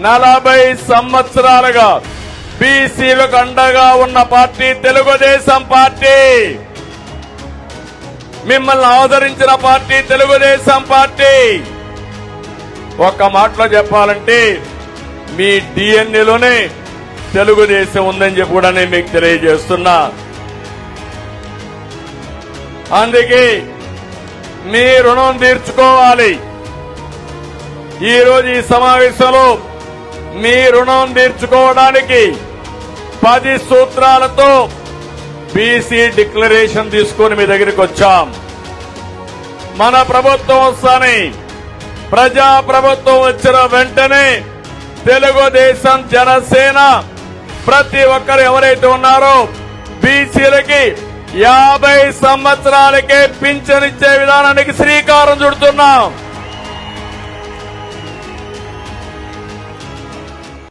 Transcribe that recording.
నలభై సంవత్సరాలుగా బీసీలకు అండగా ఉన్న పార్టీ తెలుగుదేశం పార్టీ. మిమ్మల్ని ఆదరించిన పార్టీ తెలుగుదేశం పార్టీ. ఒక్క మాటలో చెప్పాలంటే మీ డిఎన్ఏలోనే తెలుగుదేశం ఉందని చెప్పి కూడా నేను మీకు తెలియజేస్తున్నా. అందుకే మీ రుణం తీర్చుకోవాలి. ఈరోజు ఈ సమావేశంలో మీ రుణం తీర్చుకోవడానికి పది సూత్రాలతో బీసీ డిక్లరేషన్ తీసుకొని మీ దగ్గరికి వచ్చాం. మన ప్రభుత్వం వస్తాని ప్రజా ప్రభుత్వం వచ్చిన వెంటనే తెలుగుదేశం జనసేన ప్రతి ఒక్కరు ఎవరైతే ఉన్నారో బీసీలకి యాభై సంవత్సరాలకే పింఛనిచ్చే విధానానికి శ్రీకారం చుడుతున్నాం.